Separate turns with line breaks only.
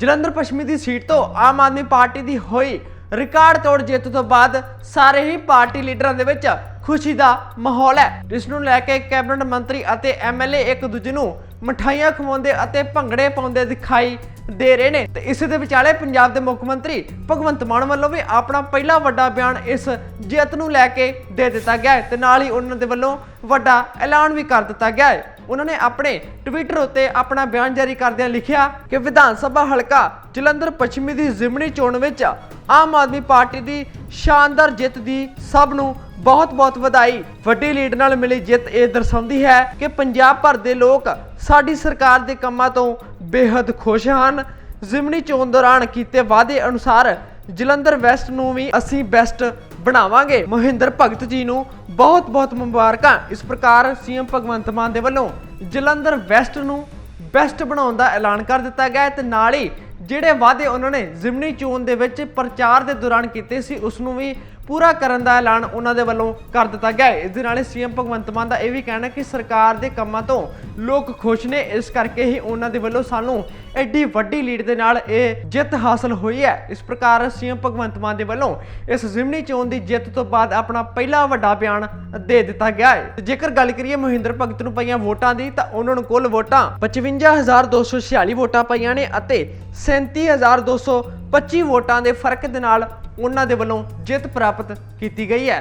ਜਲੰਧਰ ਪੱਛਮੀ ਦੀ ਸੀਟ ਤੋਂ ਆਮ ਆਦਮੀ ਪਾਰਟੀ ਦੀ ਹੋਈ ਰਿਕਾਰਡ ਤੋੜ ਜਿੱਤ ਤੋਂ ਬਾਅਦ ਸਾਰੇ ਹੀ ਪਾਰਟੀ ਲੀਡਰਾਂ ਦੇ ਵਿੱਚ ਖੁਸ਼ੀ ਦਾ ਮਾਹੌਲ ਹੈ। ਜਿਸ ਨੂੰ ਲੈ ਕੇ ਕੈਬਨਿਟ ਮੰਤਰੀ ਅਤੇ ਐਮਐਲਏ ਇੱਕ ਦੂਜੇ ਨੂੰ ਮਠਾਈਆਂ ਖਵਾਉਂਦੇ ਅਤੇ ਭੰਗੜੇ ਪਾਉਂਦੇ ਦਿਖਾਈ ਦੇ ਰਹੇ ਨੇ। ਤੇ ਇਸ ਦੇ ਵਿਚਾਲੇ ਪੰਜਾਬ ਦੇ ਮੁੱਖ ਮੰਤਰੀ ਭਗਵੰਤ ਮਾਨ ਵੱਲੋਂ ਵੀ ਆਪਣਾ ਪਹਿਲਾ ਵੱਡਾ ਬਿਆਨ ਇਸ ਜਿੱਤ ਨੂੰ ਲੈ ਕੇ ਦੇ ਦਿੱਤਾ ਗਿਆ ਹੈ ਤੇ ਨਾਲ ਹੀ ਉਹਨਾਂ ਦੇ ਵੱਲੋਂ ਵੱਡਾ ਐਲਾਨ ਵੀ ਕਰ ਦਿੱਤਾ ਗਿਆ ਹੈ। ਉਹਨਾਂ ਨੇ ਆਪਣੇ ਟਵਿੱਟਰ ਉੱਤੇ ਆਪਣਾ ਬਿਆਨ ਜਾਰੀ ਕਰਦਿਆਂ ਲਿਖਿਆ ਕਿ ਵਿਧਾਨ ਸਭਾ ਹਲਕਾ ਜਲੰਧਰ ਪੱਛਮੀ ਦੀ ਜ਼ਿਮਨੀ ਚੋਣ ਵਿੱਚ ਆਮ ਆਦਮੀ ਪਾਰਟੀ ਦੀ ਸ਼ਾਨਦਾਰ ਜਿੱਤ ਦੀ ਸਭ ਨੂੰ ਬਹੁਤ-ਬਹੁਤ ਵਧਾਈ। ਵੱਡੀ ਲੀਡ ਨਾਲ ਮਿਲੀ ਜਿੱਤ ਇਹ ਦਰਸਾਉਂਦੀ ਹੈ ਕਿ ਪੰਜਾਬ ਭਰ ਦੇ ਲੋਕ ਸਾਡੀ ਸਰਕਾਰ ਦੇ ਕੰਮਾਂ ਤੋਂ ਬੇहद ਖੁਸ਼ ਹਨ। ਜ਼ਿਮਨੀ ਚੋਣ ਦੌਰਾਨ ਕੀਤੇ ਵਾਅਦੇ ਅਨੁਸਾਰ ਜਲੰਧਰ ਵੈਸਟ ਨੂੰ ਵੀ ਅਸੀਂ ਬੈਸਟ ਬਣਾਵਾਂਗੇ। ਮਹਿੰਦਰ ਭਗਤ ਜੀ ਨੂੰ ਬਹੁਤ-ਬਹੁਤ ਮੁਬਾਰਕਾਂ। ਇਸ ਪ੍ਰਕਾਰ ਸੀਐਮ ਭਗਵੰਤ ਮਾਨ ਦੇ ਵੱਲੋਂ ਜਲੰਧਰ ਵੈਸਟ ਨੂੰ ਬੈਸਟ ਬਣਾਉਣ ਦਾ ਐਲਾਨ ਕਰ ਦਿੱਤਾ ਗਿਆ ਹੈ ਤੇ ਨਾਲ ਹੀ ਜਿਹੜੇ ਵਾਅਦੇ ਉਹਨਾਂ ਨੇ ਜ਼ਿਮਨੀ ਚੋਣ ਦੇ ਵਿੱਚ ਪ੍ਰਚਾਰ ਦੇ ਦੌਰਾਨ ਕੀਤੇ ਸੀ, ਉਸ ਨੂੰ ਵੀ ਪੂਰਾ ਕਰਨ ਦਾ ਐਲਾਨ ਉਹਨਾਂ ਦੇ ਵੱਲੋਂ ਕਰ ਦਿੱਤਾ ਗਿਆ ਹੈ। ਇਸ ਦੇ ਨਾਲ ਹੀ ਸੀਐਮ ਭਗਵੰਤ ਮਾਨ ਦਾ ਇਹ ਵੀ ਕਹਿਣਾ ਕਿ ਸਰਕਾਰ ਦੇ ਕੰਮਾਂ ਤੋਂ ਲੋਕ ਖੁਸ਼ ਨੇ। ਇਸ ਕਰਕੇ ਹੀ ਉਹਨਾਂ ਦੇ ਵੱਲੋਂ ਸਾਨੂੰ ਐਡੀ ਵੱਡੀ ਲੀਡ ਦੇ ਨਾਲ ਇਹ ਜਿੱਤ ਹਾਸਲ ਹੋਈ ਹੈ। ਇਸ ਪ੍ਰਕਾਰ ਸੀਐਮ ਭਗਵੰਤ ਮਾਨ ਦੇ ਵੱਲੋਂ ਇਸ ਜ਼ਿਮਨੀ ਚੋਣ ਦੀ ਜਿੱਤ ਤੋਂ ਬਾਅਦ ਆਪਣਾ ਪਹਿਲਾ ਵੱਡਾ ਬਿਆਨ ਦੇ ਦਿੱਤਾ ਗਿਆ ਹੈ। ਜੇਕਰ ਗੱਲ ਕਰੀਏ ਮਹਿੰਦਰ ਭਗਤ ਨੂੰ ਪਈਆਂ ਵੋਟਾਂ ਦੀ, ਤਾਂ ਉਹਨਾਂ ਨੂੰ ਕੁੱਲ ਵੋਟਾਂ 55246 ਵੋਟਾਂ ਪਈਆਂ ਨੇ ਅਤੇ 37225 ਵੋਟਾਂ ਦੇ ਫ਼ਰਕ ਦੇ ਨਾਲ ਉਹਨਾਂ ਦੇ ਵੱਲੋਂ ਜਿੱਤ ਪ੍ਰਾਪਤ ਕੀਤੀ ਗਈ ਹੈ।